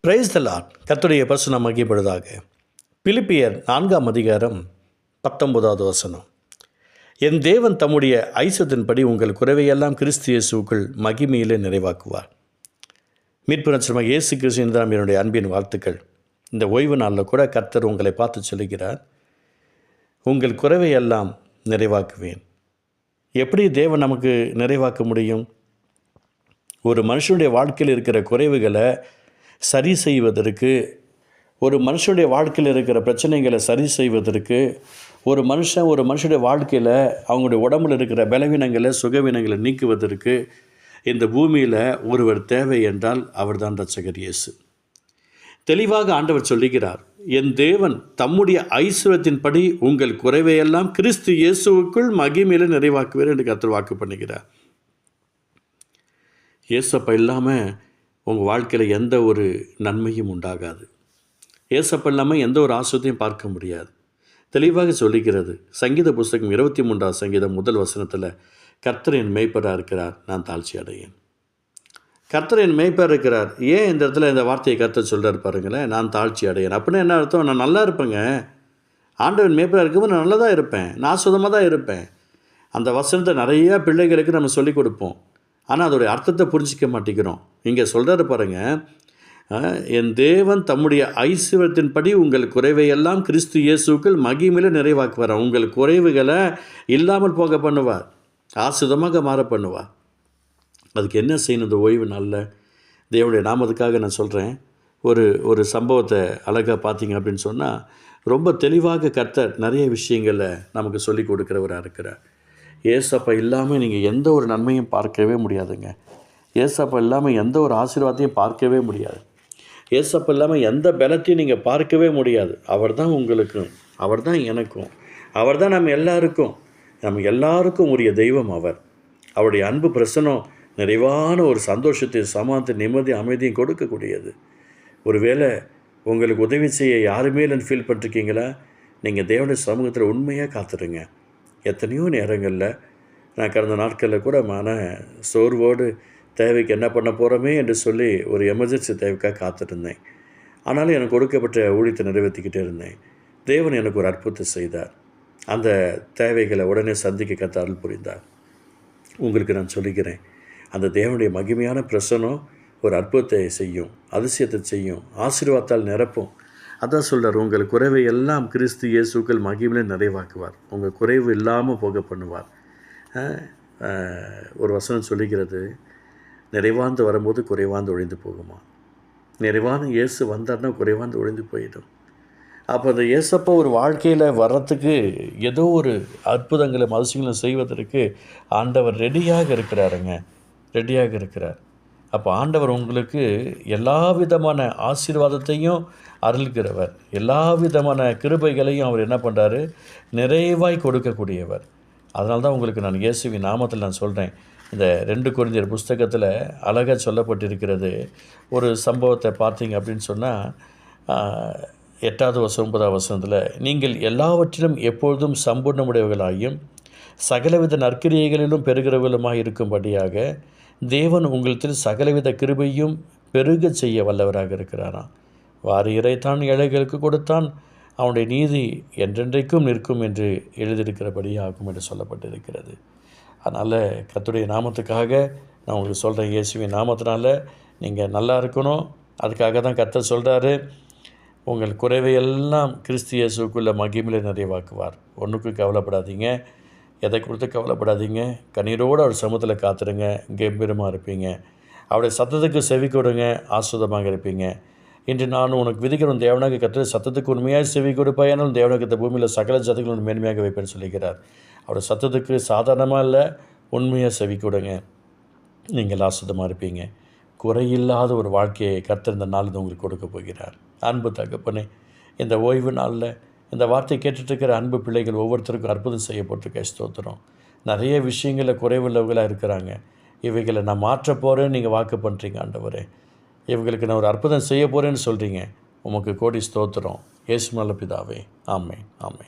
Praise the Lord கர்த்தருடைய மகிப்படுவதாக பிலிப்பியர் நான்காம் அதிகாரம் பத்தொன்பதாவது வசனம். என் தேவன் தம்முடைய ஐசத்தின்படி உங்கள் குறைவையெல்லாம் கிறிஸ்து இயேசுக்குள் மகிமையிலே நிறைவாக்குவார். மீட்பு நட்சத்திரமாக இயேசு கிறிஸ்துவின் என்னுடைய அன்பின் வாழ்த்துக்கள். இந்த ஓய்வு நாளில் கூட கர்த்தர் உங்களை பார்த்து சொல்லுகிறார். உங்கள் குறைவையெல்லாம் நிறைவாக்குவேன். எப்படி தேவன் நமக்கு நிறைவாக்க முடியும்? ஒரு மனுஷனுடைய வாழ்க்கையில் இருக்கிற குறைவுகளை சரி செய்வதற்கு ஒரு மனுஷனுடைய வாழ்க்கையில் இருக்கிற பிரச்சனைகளை சரி செய்வதற்கு ஒரு மனுஷன் ஒரு மனுஷனுடைய வாழ்க்கையில் அவங்களுடைய உடம்புல இருக்கிற பலவீனங்களை சுகவீனங்களை நீக்குவதற்கு இந்த பூமியில் ஒருவர் தேவை என்றால் அவர்தான் ரச்சகர் இயேசு. தெளிவாக ஆண்டவர் சொல்லுகிறார் என் தேவன் தம்முடைய ஐஸ்வரத்தின்படி உங்கள் குறைவையெல்லாம் கிறிஸ்து இயேசுவுக்குள் மகிமையில நிறைவாக்குவேன் என்று கர்த்தர் வாக்கு பண்ணுகிறார். இயேசப்பா இல்லாமல் உங்கள் வாழ்க்கையில் எந்த ஒரு நன்மையும் உண்டாகாது. ஏசப்பா இல்லாமல் எந்த ஒரு ஆசிரியத்தையும் பார்க்க முடியாது. தெளிவாக சொல்லிக்கிறது சங்கீத புஸ்தகம் இருபத்தி மூன்றாவது சங்கீதம் முதல் வசனத்தில் கர்த்தர் என் மேய்ப்பராக இருக்கிறார் நான் தாழ்ச்சி அடையேன். கர்த்தர் என் இருக்கிறார். ஏன் இந்த இடத்துல இந்த வார்த்தையை கர்த்தர் சொல்கிறார் பாருங்களேன் நான் தாழ்ச்சி அடையேன். அப்படின்னு என்ன அர்த்தம்? நான் நல்லா இருப்பேங்க. ஆண்டவன் மேய்ப்பராக இருக்கும்போது நான் நல்லா தான் இருப்பேன். நான் சுதமாக தான் இருப்பேன். அந்த வசனத்தை நிறையா பிள்ளைகளுக்கு நம்ம சொல்லிக் கொடுப்போம். ஆனால் அதோடைய அர்த்தத்தை புரிஞ்சிக்க மாட்டேங்கிறோம். இங்கே சொல்கிறாரு பாருங்கள் என் தேவன் தம்முடைய ஐஸ்வரத்தின்படி உங்கள் குறைவையெல்லாம் கிறிஸ்து இயேசுக்கள் மகிமையில் நிறைவாக்குவார். உங்கள் குறைவுகளை இல்லாமல் போக பண்ணுவார். ஆசுதமாக மாற பண்ணுவார். அதுக்கு என்ன செய்யணும் இந்த ஓய்வு நாளில்? தேவனுடைய நாமத்துக்காக நான் சொல்கிறேன் ஒரு ஒரு சம்பவத்தை அழகாக பார்த்தீங்க அப்படின்னு சொன்னால் ரொம்ப தெளிவாக கர்த்தர் நிறைய விஷயங்களை நமக்கு சொல்லி கொடுக்குறவராக இருக்கிறார். ஏசப்பா இல்லாமல் நீங்கள் எந்த ஒரு நன்மையும் பார்க்கவே முடியாதுங்க. ஏசப்பா இல்லாமல் எந்த ஒரு ஆசீர்வாதத்தையும் பார்க்கவே முடியாது. ஏசப்பா இல்லாமல் எந்த பலத்தையும் நீங்கள் பார்க்கவே முடியாது. அவர் தான் உங்களுக்கும் அவர் தான் எனக்கும் அவர் தான் நம்ம எல்லாருக்கும் நம்ம எல்லாருக்கும் உரிய தெய்வம் அவர். அவருடைய அன்பு பிரசனம் நிறைவான ஒரு சந்தோஷத்தை சமாத்து நிம்மதி அமைதியும் கொடுக்கக்கூடியது. ஒருவேளை உங்களுக்கு உதவி செய்ய யாருமே இல்லைன்னு ஃபீல் பண்ணிருக்கீங்களா நீங்கள் தேவனுடைய சமூகத்தில் உண்மையாக காத்துருங்க எத்தனையோ நேரங்களில் நான் கடந்த நாட்களில் கூட மன சோர்வோடு தேவைக்கு என்ன பண்ண போகிறோமே என்று சொல்லி ஒரு எமர்ஜென்சி தேவைக்காக காத்திருந்தேன். ஆனாலும் எனக்கு கொடுக்கப்பட்ட ஊழியத்தை நிறைவேற்றிக்கிட்டே இருந்தேன். தேவன் எனக்கு ஒரு அற்புதத்தை செய்தார். அந்த தேவைகளை உடனே சந்திக்க கத்த அருள் புரிந்தார். உங்களுக்கு நான் சொல்லிக்கிறேன் அந்த தேவனுடைய மகிமையான பிரசனம் ஒரு அற்புதத்தை செய்யும் அதிசயத்தை செய்யும் ஆசீர்வாதத்தால் நிரப்பும். அதான் சொல்கிறார் உங்கள் குறைவை எல்லாம் கிறிஸ்து இயேசுக்கள் மகிமையில நிறைவாக்குவார். உங்கள் குறைவு இல்லாமல் போக பண்ணுவார். ஒரு வசனம் சொல்லிக்கிறது நிறைவாந்து வரும்போது குறைவாந்து ஒழிந்து போகுமா? நிறைவான இயேசு வந்தார்னா குறைவாந்து ஒழிந்து போயிடும். அப்போ அந்த இயேசப்பா ஒரு வாழ்க்கையில் வர்றதுக்கு ஏதோ ஒரு அற்புதங்களும் அதிசயங்களும் செய்வதற்கு ஆண்டவர் ரெடியாக இருக்கிறாருங்க. ரெடியாக இருக்கிறார். அப்போ ஆண்டவர் உங்களுக்கு எல்லா விதமான ஆசீர்வாதத்தையும் அருள்கிறவர். எல்லா விதமான கிருபைகளையும் அவர் என்ன பண்ணுறாரு நிறைவாய் கொடுக்கக்கூடியவர். அதனால தான் உங்களுக்கு நான் இயேசுவின் நாமத்தில் நான் சொல்கிறேன் இந்த ரெண்டு குறைஞ்சர் புஸ்தகத்தில் அழகாக சொல்லப்பட்டிருக்கிறது. ஒரு சம்பவத்தை பார்த்தீங்க அப்படின்னு சொன்னால் எட்டாவது வருஷம் ஒன்பதாவது வசனத்தில் நீங்கள் எல்லாவற்றிலும் எப்பொழுதும் சம்பூர்ணமுடையவர்களாயும் சகலவித நற்கிரியைகளிலும் பெறுகிறவர்களுமாக இருக்கும்படியாக தேவன் உங்களிடத்தில் சகலவித கிருபையும் பெருகச் செய்ய வல்லவராக இருக்கிறாராம். வாரி இறைத்தான் ஏழைகளுக்கு கொடுத்தான் அவனுடைய நீதி என்றென்றைக்கும் நிற்கும் என்று எழுதியிருக்கிறபடி ஆகும் என்று சொல்லப்பட்டிருக்கிறது. அதனால் கத்துடைய நாமத்துக்காக நான் உங்களுக்கு சொல்கிறேன் இயேசுவின் நாமத்தினால. நீங்கள் நல்லா இருக்கணும். அதுக்காக தான் கர்த்தர் சொல்கிறாரு உங்கள் குறைவை எல்லாம் கிறிஸ்து இயேசுக்குள்ள மகிமையில நிறைவாக்குவார். ஒன்றுக்கும் கவலைப்படாதீங்க. எதை கொடுத்து கவலைப்படாதீங்க? கண்ணீரோடு அவர் சமூகத்தில் காத்துருங்க. கம்பீரமாக இருப்பீங்க. அவருடைய சத்தத்துக்கு செவி கொடுங்க. ஆஸ்வதமாக இருப்பீங்க. இன்று நான் உனக்கு விதிக்கிறோம் தேவனாக கற்று சத்தத்துக்கு உண்மையாக செவி கொடுப்பாயானால் தேவனுக்கு இந்த பூமியில் சகல ஜாதிகளும் மேன்மையாக வைப்பேன்னு சொல்லிக்கிறார் அவர் சத்தத்துக்கு சாதாரணமாக இல்லை உண்மையாக செவி கொடுங்க. நீங்கள் ஆசுதமாக இருப்பீங்க. குறையில்லாத ஒரு வாழ்க்கையை கத்திருந்த நாள் இது உங்களுக்கு கொடுக்க போகிறார். அன்பு தகப்பனே இந்த ஓய்வு நாளில் இந்த வார்த்தை கேட்டுட்ருக்கிற அன்பு பிள்ளைகள் ஒவ்வொருத்தருக்கும் அற்புதம் செய்யப்பட்டிருக்க ஸ்தோத்திரம். நிறைய விஷயங்களில் குறைவுள்ளவர்களாக இருக்கிறாங்க. இவைகளை நான் மாற்ற போகிறேன்னு நீங்கள் வாக்கு பண்ணுறீங்க ஆண்டவரே. இவங்களுக்கு நான் ஒரு அற்புதம் செய்ய போகிறேன்னு சொல்கிறீங்க உமக்கு கோடி ஸ்தோத்திரம். ஏசுமல்ல பிதாவே. ஆமே ஆமே